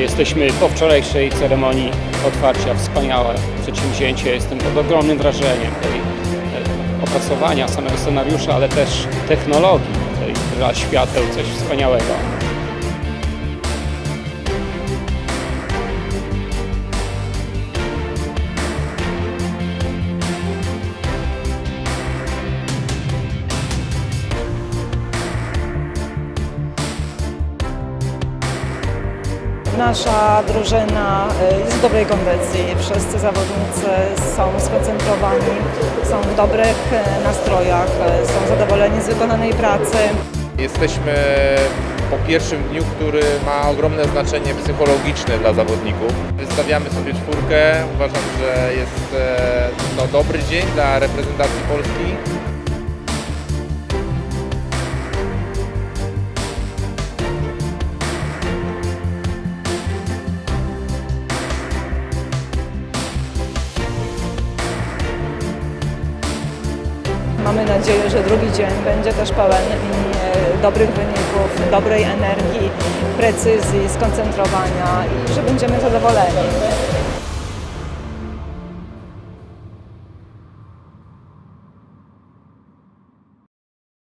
Jesteśmy po wczorajszej ceremonii otwarcia. Wspaniałe przedsięwzięcie. Jestem pod ogromnym wrażeniem tej e, opracowania samego scenariusza, ale też technologii tej świateł, coś wspaniałego. Nasza drużyna y, jest w dobrej kondycji. Wszyscy zawodnicy są skoncentrowani, są w dobrych y, nastrojach, y, są zadowoleni z wykonanej pracy. Jesteśmy po pierwszym dniu, który ma ogromne znaczenie psychologiczne dla zawodników. Wystawiamy sobie czwórkę. Uważam, że jest e, no, dobry dzień dla reprezentacji Polski. Mamy nadzieję, że drugi dzień będzie też pełen y, dobrych wyników, dobrej energii, precyzji, skoncentrowania i że będziemy zadowoleni.